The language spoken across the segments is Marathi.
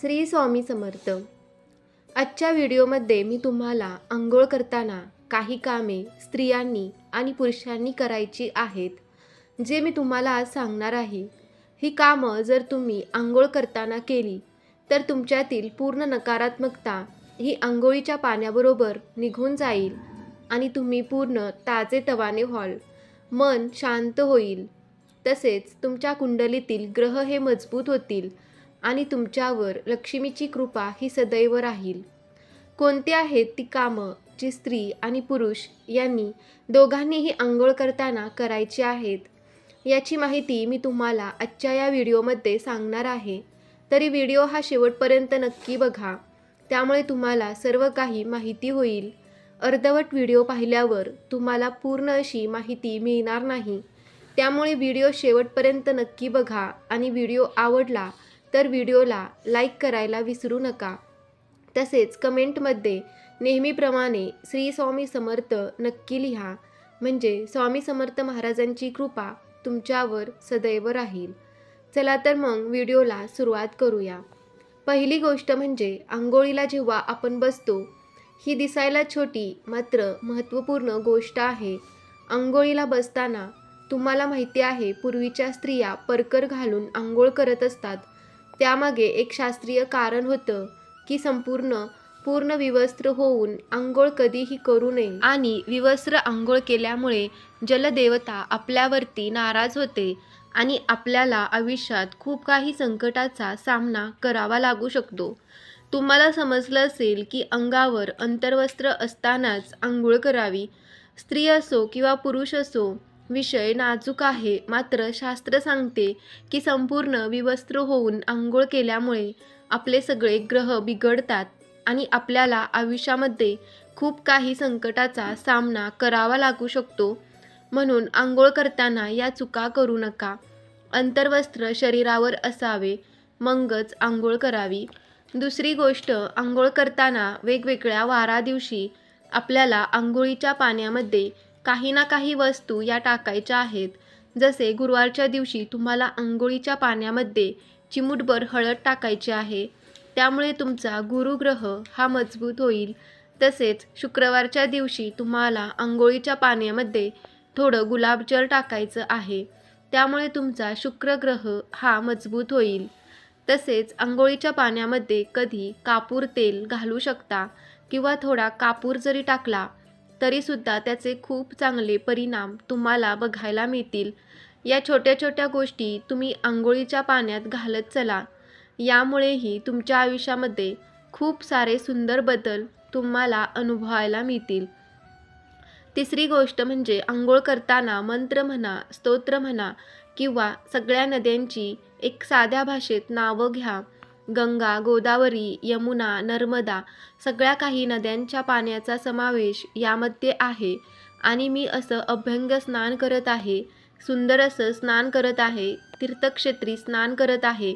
श्री स्वामी समर्थ. आजच्या व्हिडिओमध्ये मी तुम्हाला आंघोळ करताना काही कामे स्त्रियांनी आणि पुरुषांनी करायची आहेत जे मी तुम्हाला आज सांगणार आहे. ही कामं जर तुम्ही आंघोळ करताना केली तर तुमच्यातील पूर्ण नकारात्मकता ही आंघोळीच्या पाण्याबरोबर निघून जाईल आणि तुम्ही पूर्ण ताजे तवाने व्हाल मन शांत होईल. तसेच तुमच्या कुंडलीतील ग्रह हे मजबूत होतील आणि तुमच्यावर लक्ष्मीची कृपा ही सदैव राहील. कोणती आहेत ती कामं जी स्त्री आणि पुरुष यांनी दोघांनीही आंघोळ करताना करायची आहेत? याची माहिती मी तुम्हाला आजच्या या व्हिडिओमध्ये सांगणार आहे. तरी व्हिडिओ हा शेवटपर्यंत नक्की बघा. त्यामुळे तुम्हाला सर्व काही माहिती होईल. अर्धवट व्हिडिओ पाहिल्यावर तुम्हाला पूर्ण अशी माहिती मिळणार नाही. त्यामुळे व्हिडिओ शेवटपर्यंत नक्की बघा आणि व्हिडिओ आवडला तर व्हिडिओला लाईक करायला विसरू नका. तसेच कमेंटमध्ये नेहमीप्रमाणे श्री स्वामी समर्थ नक्की लिहा. म्हणजे स्वामी समर्थ महाराजांची कृपा तुमच्यावर सदैव राहील. चला तर मग व्हिडिओला सुरुवात करूया. पहिली गोष्ट म्हणजे आंघोळीला जेव्हा आपण बसतो ही दिसायला छोटी मात्र महत्त्वपूर्ण गोष्ट आहे. आंघोळीला बसताना तुम्हाला माहिती आहे पूर्वीच्या स्त्रिया परकर घालून आंघोळ करत असतात. त्यामागे एक शास्त्रीय कारण होतं की संपूर्ण पूर्ण विवस्त्र होऊन आंघोळ कधीही करू नये. आणि विवस्त्र आंघोळ केल्यामुळे जलदेवता आपल्यावरती नाराज होते आणि आपल्याला आयुष्यात खूप काही संकटाचा सामना करावा लागू शकतो. तुम्हाला समजलं असेल की अंगावर अंतर्वस्त्र असतानाच आंघोळ करावी. स्त्री असो किंवा पुरुष असो विषय नाजूक आहे. मात्र शास्त्र सांगते की संपूर्ण विवस्त्र होऊन आंघोळ केल्यामुळे आपले सगळे ग्रह बिघडतात आणि आपल्याला आयुष्यामध्ये खूप काही संकटाचा सामना करावा लागू शकतो. म्हणून आंघोळ करताना या चुका करू नका. अंतर्वस्त्र शरीरावर असावे मगच आंघोळ करावी. दुसरी गोष्ट आंघोळ करताना वेगवेगळ्या वारा दिवशी आपल्याला आंघोळीच्या पाण्यामध्ये काही ना काही वस्तू या टाकायच्या आहेत. जसे गुरुवारच्या दिवशी तुम्हाला आंघोळीच्या पाण्यामध्ये चिमूटभर हळद टाकायची आहे. त्यामुळे तुमचा गुरुग्रह हा मजबूत होईल. तसेच शुक्रवारच्या दिवशी तुम्हाला आंघोळीच्या पाण्यामध्ये थोडं गुलाबजल टाकायचं आहे. त्यामुळे तुमचा शुक्रग्रह हा मजबूत होईल. तसेच आंघोळीच्या पाण्यामध्ये कधी कापूर तेल घालू शकता किंवा थोडा कापूर जरी टाकला तरीसुद्धा त्याचे खूप चांगले परिणाम तुम्हाला बघायला मिळतील. या छोट्या छोट्या गोष्टी तुम्ही आंघोळीच्या पाण्यात घालत चला. यामुळेही तुमच्या आयुष्यामध्ये खूप सारे सुंदर बदल तुम्हाला अनुभवायला मिळतील. तिसरी गोष्ट म्हणजे आंघोळ करताना मंत्र म्हणा स्तोत्र म्हणा किंवा सगळ्या नद्यांची एक साध्या भाषेत नावं घ्या. गंगा गोदावरी यमुना नर्मदा सगळ्या काही नद्यांच्या पाण्याचा समावेश यामध्ये आहे. आणि मी असं अभ्यंग स्नान करत आहे सुंदर असं स्नान करत आहे तीर्थक्षेत्री स्नान करत आहे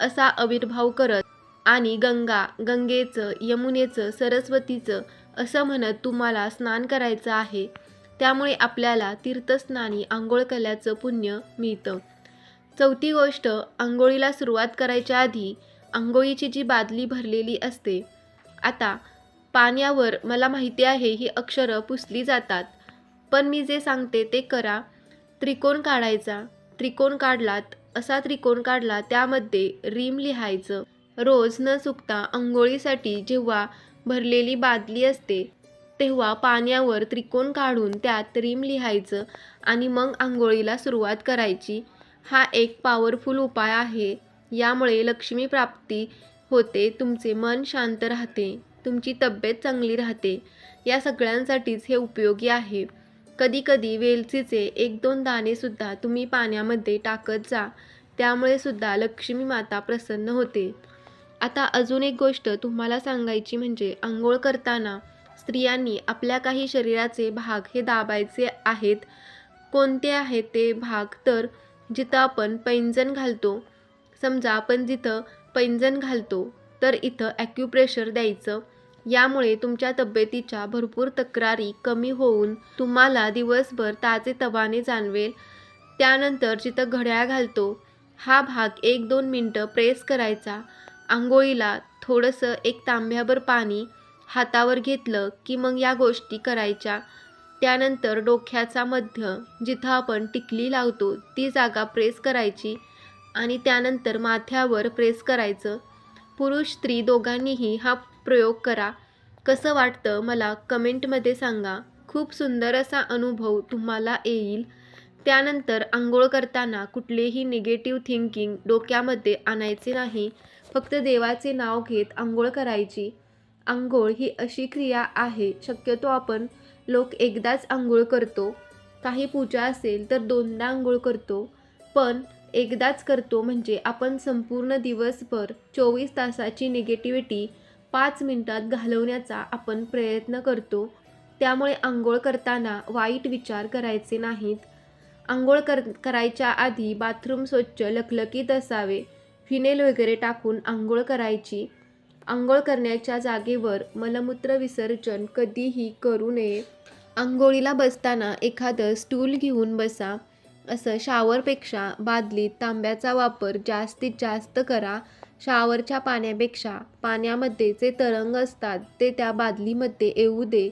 असा आविर्भाव करत. आणि गंगा गंगेचं यमुनेचं सरस्वतीचं असं म्हणत तुम्हाला स्नान करायचं आहे. त्यामुळे आपल्याला तीर्थस्नानी आंघोळ केल्याचं पुण्य मिळतं. चौथी गोष्ट आंघोळीला सुरुवात करायच्या आधी आंघोळीची जी बादली भरलेली असते आता पाण्यावर मला माहिती आहे ही अक्षरं पुसली जातात. पण मी जे सांगते ते करा. त्रिकोण काढायचा. त्रिकोण काढलात असा त्रिकोण काढला त्यामध्ये रीम लिहायचं. रोज न चुकता आंघोळीसाठी जेव्हा भरलेली बादली असते तेव्हा पाण्यावर त्रिकोण काढून त्यात रीम लिहायचं आणि मग आंघोळीला सुरुवात करायची. हा एक पॉवरफुल उपाय आहे. यामुळे लक्ष्मी प्राप्ती होते तुमचे मन शांत राहते तुमची तब्येत चांगली राहते. या सगळ्यांसाठीच हे उपयोगी आहे. कधीकधी वेलचीचे एक दोन दाणेसुद्धा तुम्ही पाण्यामध्ये टाकत जा. त्यामुळे सुद्धा लक्ष्मी माता प्रसन्न होते. आता अजून एक गोष्ट तुम्हाला सांगायची म्हणजे आंघोळ करताना स्त्रियांनी आपल्या काही शरीराचे भाग हे दाबायचे आहेत. कोणते आहेत ते भाग? तर जिथं आपण पैंजण घालतो समजा आपण जिथं पैंजण घालतो तर इथं ॲक्युप्रेशर द्यायचं. यामुळे तुमच्या तब्येतीच्या भरपूर तक्रारी कमी होऊन तुम्हाला दिवसभर ताजे तवाने जाणवेल. त्यानंतर जिथं घड्याळ घालतो हा भाग एक दोन मिनटं प्रेस करायचा. आंघोळीला थोडंसं एक तांब्याभर पाणी हातावर घेतलं की मग या गोष्टी करायच्या. त्यानंतर डोक्याचा मध्य जिथं आपण टिकली लावतो ती जागा प्रेस करायची. आणि त्यानंतर माथ्यावर प्रेस करायचं. पुरुष स्त्री दोघांनीही हा प्रयोग करा. कसं वाटतं मला कमेंटमध्ये सांगा. खूप सुंदर असा अनुभव तुम्हाला येईल. त्यानंतर आंघोळ करताना कुठलेही निगेटिव्ह थिंकिंग डोक्यामध्ये आणायचे नाही. फक्त देवाचे नाव घेत आंघोळ करायची. आंघोळ ही अशी क्रिया आहे. शक्यतो आपण लोक एकदाच आंघोळ करतो. काही पूजा असेल तर दोनदा आंघोळ करतो. पण एकदाच करतो म्हणजे आपण संपूर्ण दिवसभर चोवीस तासाची निगेटिव्हिटी पाच मिनटात घालवण्याचा आपण प्रयत्न करतो. त्यामुळे आंघोळ करताना वाईट विचार करायचे नाहीत. आंघोळ कर करायच्या आधी बाथरूम स्वच्छ लखलकीत असावे. फिनेल वगैरे टाकून आंघोळ करायची. आंघोळ करण्याच्या जागेवर मलमूत्र विसर्जन कधीही करू नये. आंघोळीला बसताना एखादं स्टूल घेऊन बसा. असं शावरपेक्षा बादलीत तांब्याचा वापर जास्तीत जास्त करा. शावरच्या पाण्यापेक्षा पाण्यामध्ये जे तरंग असतात ते त्या बादलीमध्ये येऊ दे.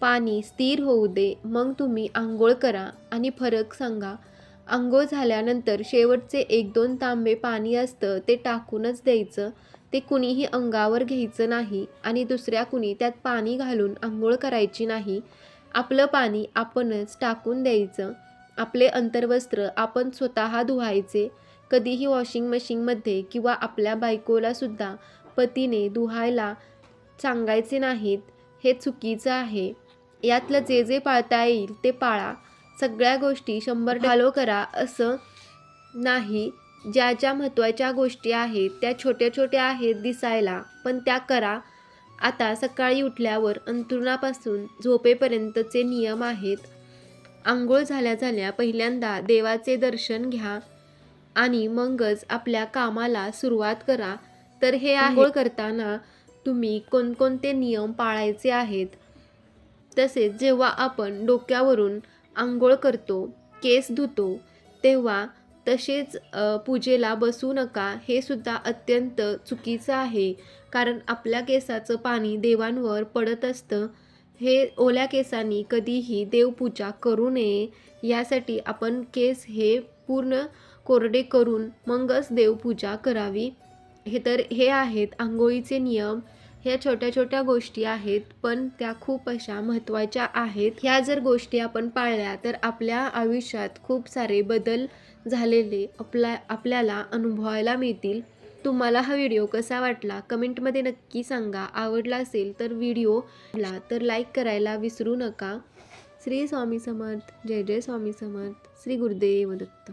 पाणी स्थिर होऊ दे मग तुम्ही आंघोळ करा आणि फरक सांगा. आंघोळ झाल्यानंतर शेवटचे एक दोन तांबे पाणी असतं ते टाकूनच द्यायचं. ते कुणीही अंगावर घ्यायचं नाही आणि दुसऱ्या कुणी त्यात पाणी घालून आंघोळ करायची नाही. आपलं पाणी आपणच टाकून द्यायचं. आपले अंतर्वस्त्र आपण स्वतः धुवायचे कधीही वॉशिंग मशीनमध्ये किंवा आपल्या बायकोलासुद्धा पतीने धुवायला सांगायचे नाहीत हे चुकीचं आहे. यातलं जे जे पाळता येईल ते पाळा. सगळ्या गोष्टी शंभर फॉलो करा असं नाही. ज्या ज्या महत्त्वाच्या गोष्टी आहेत त्या छोट्या छोट्या आहेत दिसायला पण त्या करा. आता सकाळी उठल्यावर अंथरुणापासून झोपेपर्यंतचे नियम आहेत. आंघोळ झाल्या झाल्या पहिल्यांदा देवाचे दर्शन घ्या आणि मगच आपल्या कामाला सुरुवात करा. तर हे आंघोळ करताना तुम्ही कोणकोणते नियम पाळायचे आहेत? तसेच जेव्हा आपण डोक्यावरून आंघोळ करतो केस धुतो तेव्हा तसेच पूजेला बसू नका हे सुद्धा अत्यंत चुकीचं आहे. कारण आपल्या केसाचं पाणी देवांवर पडत असतं. हे ओल्या केसांनी कधीही देवपूजा करू नये. यासाठी आपण केस हे पूर्ण कोरडे करून मगच देवपूजा करावी. हे तर हे आहेत आंघोळीचे नियम. ह्या छोट्या छोट्या गोष्टी आहेत पण त्या खूप अशा महत्त्वाच्या आहेत. ह्या जर गोष्टी आपण पाळल्या तर आपल्या आयुष्यात खूप सारे बदल झालेले आपल्या आपल्याला अनुभवायला मिळतील. तुम्हाला हा व्हिडिओ कसा वाटला कमेंटमध्ये नक्की सांगा. आवडला असेल तर व्हिडिओला तर लाईक करायला विसरू नका. श्री स्वामी समर्थ. जय जय स्वामी समर्थ. श्री गुरुदेव दत्त.